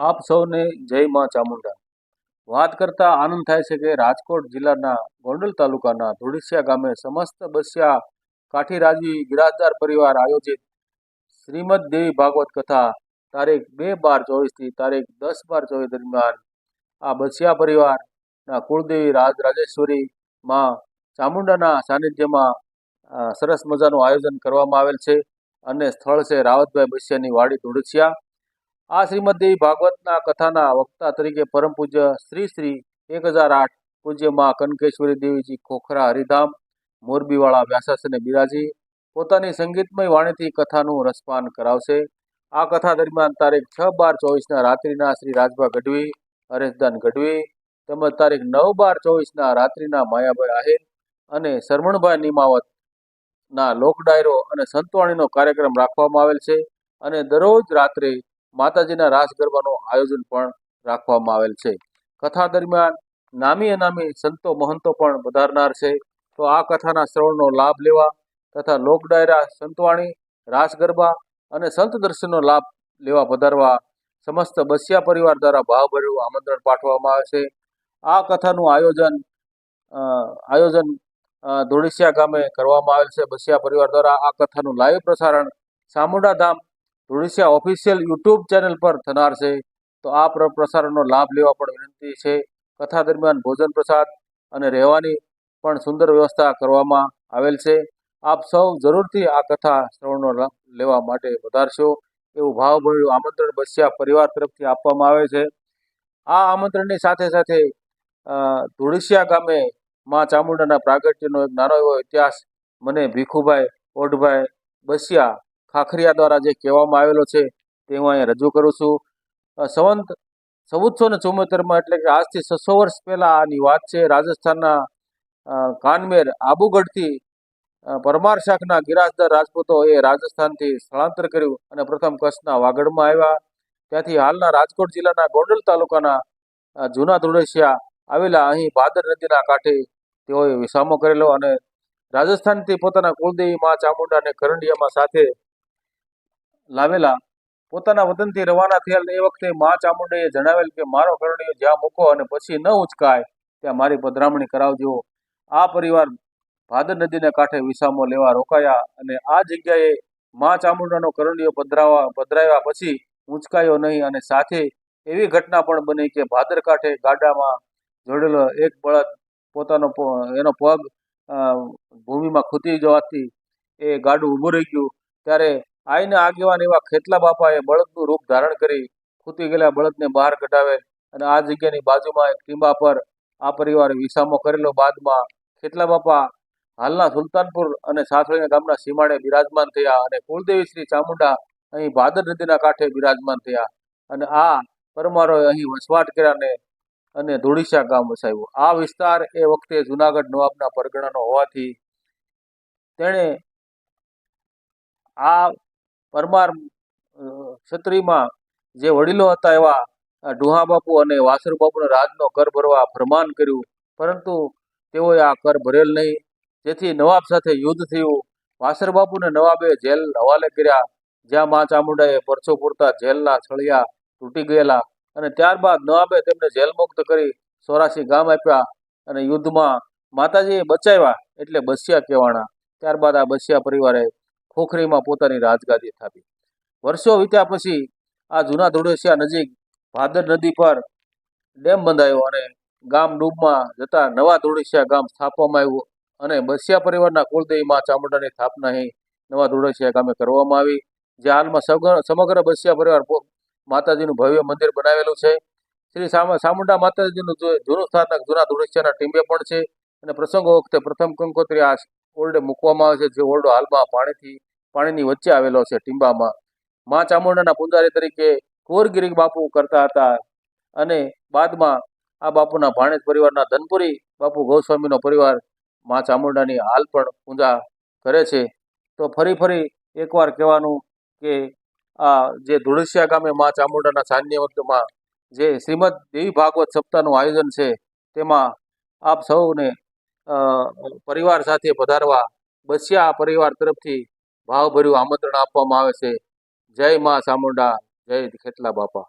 આપ સૌને જય માં ચામુંડા. વાત કરતા આનંદ થાય છે કે રાજકોટ જિલ્લાના ગોંડલ તાલુકાના ધોળીસિયા ગામે સમસ્ત બસિયા કાઠીરાજી બિરાજદાર પરિવાર આયોજિત શ્રીમદ દેવી ભાગવત કથા તારીખ બે બાર ચોવીસથી તારીખ દસ બાર ચોવીસ દરમિયાન આ બસિયા પરિવારના કુળદેવી રાજ રાજેશ્વરી માં ચામુંડાના સાનિધ્યમાં સરસ મજાનું આયોજન કરવામાં આવેલ છે. અને સ્થળ છે રાવતભાઈ બસિયાની વાડી ધોળિસિયા. આ શ્રીમદ્દેવી ભાગવતના કથાના વક્તા તરીકે પરમ પૂજ્ય શ્રી શ્રી એક હજાર આઠ પૂજ્યમાં કનકેશ્વરી દેવીજી ખોખરા, હરિધામ, મોરબીવાળા વ્યાસાસને બિરાજી પોતાની સંગીતમય વાણીથી કથાનું રસપાન કરાવશે. આ કથા દરમિયાન તારીખ છ બાર ચોવીસના રાત્રિના શ્રી રાજભા ગઢવી, હરેશદાન ગઢવી, તેમજ તારીખ નવ બાર ચોવીસના રાત્રિના માયાભાઈ આહિર અને શરમણભાઈ નિમાવત ના લોક ડાયરો અને સંતવાણીનો કાર્યક્રમ રાખવામાં આવેલ છે અને દરરોજ રાત્રે માતાજીના રાસ ગરબાનું આયોજન પણ રાખવામાં આવેલ છે. કથા દરમિયાન નામી અનામી સંતો મહંતો પણ વધારનાર છે. તો આ કથાના શ્રવણનો લાભ લેવા તથા લોક ડાયરા, સંતવાણી રાસ ગરબા અને સંત દર્શનનો લાભ લેવા પધારવા સમસ્ત બસિયા પરિવાર દ્વારા ભાવભર્યું આમંત્રણ પાઠવવામાં આવે છે. આ કથાનું આયોજન આયોજન ધોળીસિયા ગામે કરવામાં આવેલ છે. બસિયા પરિવાર દ્વારા આ કથાનું લાઈવ પ્રસારણ સામુડા ધામ ધોળિસિયા ઓફિશિયલ યુટ્યુબ ચેનલ પર થનાર છે. તો આ પ્ર- પ્રસારણનો લાભ લેવા પણ વિનંતી છે. કથા દરમિયાન ભોજન પ્રસાદ અને રહેવાની પણ સુંદર વ્યવસ્થા કરવામાં આવેલ છે. આપ સૌ જરૂરથી આ કથા શ્રવણનો લાભ લેવા માટે વધારશો એવું ભાવભર્યું આમંત્રણ બસ્યા પરિવાર તરફથી આપવામાં આવે છે. આ આમંત્રણની સાથે સાથે અ, ગામે માં ચામુંડાના પ્રાગટ્યનો એક નાનો એવો ઇતિહાસ મને ભીખુભાઈ ઓઢભાઈ બસિયા ખાખરિયા દ્વારા જે કહેવામાં આવેલો છે તે હું અહીંયા રજૂ કરું છું. સંવંત ચૌદસો ને ચુમ્મોતેરમાં એટલે કે આજથી છસો વર્ષ પહેલાં આની વાત છે. રાજસ્થાનના કાનમેર આબુગઢથી પરમાર શાખના ગિરાજદાર રાજપૂતો એ રાજસ્થાનથી સ્થળાંતર કર્યું અને પ્રથમ કચ્છના વાગડમાં આવ્યા. ત્યાંથી હાલના રાજકોટ જિલ્લાના ગોંડલ તાલુકાના જૂના ધુળેસિયા આવેલા અહીં ભાદર નદીના કાંઠે તેઓએ વિસામો કરેલો અને રાજસ્થાનથી પોતાના કુલદેવી મા ચામુંડાને કરંડિયામાં સાથે લાવેલા. પોતાના વતનથી રવાના થયેલ એ વખતે મા ચામુંડાએ જણાવેલ કે, મારો કરણીયો જ્યાં મૂકો અને પછી ન ઉચકાય, ત્યાં મારી પધરામણી કરાવજો. આ પરિવાર ભાદર નદીના કાંઠે વિસામો લેવા રોકાયા અને આ જગ્યાએ મા ચામુંડાનો કરણીયો પધરાવા, પધરાવ્યા પછી ઉંચકાયો નહીં અને સાથે એવી ઘટના પણ બની કે ભાદર કાંઠે ગાડામાં જોડેલો એક બળદ પોતાનો એનો પગ ભૂમિમાં ખૂતી જવાથી એ ગાડું ઊભું રહી ગયું. ત્યારે આઈના આગેવાન એવા ખેતલા બાપાએ બળદનું રૂપ ધારણ કરી ખૂતી ગયેલા બળદને બહાર કઢાવેલ અને આ જગ્યાની બાજુમાં એક ટીંબા પર આ પરિવારે વિસામો કરેલો બાદમાં ખેતલા બાપા હાલના સુલતાનપુર અને સાસળીના ગામના સીમાડે બિરાજમાન થયા અને કુળદેવી શ્રી ચામુંડા અહીં ભાદર નદીના કાંઠે બિરાજમાન થયા. અને આ પરમારોએ અહીં વસવાટ કર્યા ને અને ધોળિસિયા ગામ વસાવ્યું. આ વિસ્તાર એ વખતે જુનાગઢ નવાબના પરગણાનો હોવાથી તેણે આ પરમાર અ, જે વડીલો હતા એવા ડુહા બાપુ અને વાસર બાપુને રાજનો કર ભરવા ફરમાન કર્યું. પરંતુ તેઓએ આ કર ભરેલ નહીં. જેથી નવાબ સાથે યુદ્ધ થયું. વાસર બાપુને નવાબે જેલ હવાલે કર્યા. જ્યાં મા ચામુંડાએ પરચો પૂરતા જેલના છળિયા તૂટી ગયેલા. અને ત્યારબાદ નવાબે તેમને જેલ મુક્ત કરી સોરાસી ગામ આપ્યા અને યુદ્ધમાં માતાજીએ બચાવ્યા એટલે બસિયા કહેવાના ત્યારબાદ આ બસિયા પરિવારે ખોખરીમાં પોતાની રાજગાદી સ્થાપી. વર્ષો વીત્યા પછી આ જૂના ધોળેસિયા નજીક ભાદર નદી પર ડેમ બંધાયો અને ગામ ડૂબમાં જતા નવા ધોડેસિયા ગામ સ્થાપવામાં આવ્યું અને બસિયા પરિવારના કુળદેવી માં ચામુંડાની સ્થાપના અહીં નવા ધોડેસિયા ગામે કરવામાં આવી, જે હાલમાં સમગ્ર બસિયા પરિવાર માતાજીનું ભવ્ય મંદિર બનાવેલું છે. શ્રી ચામુંડા માતાજીનું જૂનું સ્થાનક જૂના ધોળેસિયાના ટીંબે પણ છે અને પ્રસંગો વખતે પ્રથમ કંકોત્રી આ ઓરડે મૂકવામાં આવે છે, જે ઓરડો હાલમાં પાણીથી, પાણીની વચ્ચે આવેલો છે ટીંબામાં. મા ચામુંડાના પૂંજારી તરીકે કુંવરગીરી બાપુ કરતા હતા અને બાદમાં આ બાપુના ભાણેજ પરિવારના ધનપુરી બાપુ ગોસ્વામીનો પરિવાર મા ચામુંડાની હાલ પણ પૂજા કરે છે. તો ફરી ફરી એકવાર કહેવાનું કે આ જે ધુળસિયા ગામે મા ચામુંડાના સાન્નિધ્યમાં જે શ્રીમદ દેવી ભાગવત સપ્તાહનું આયોજન છે, તેમાં આપ સૌને પરિવાર સાથે પધારવા, બસિયા પરિવાર તરફથી ભાવભર્યું આમંત્રણ આપવામાં આવે છે. જય મા ચામુંડા જય ખેતલા બાપા.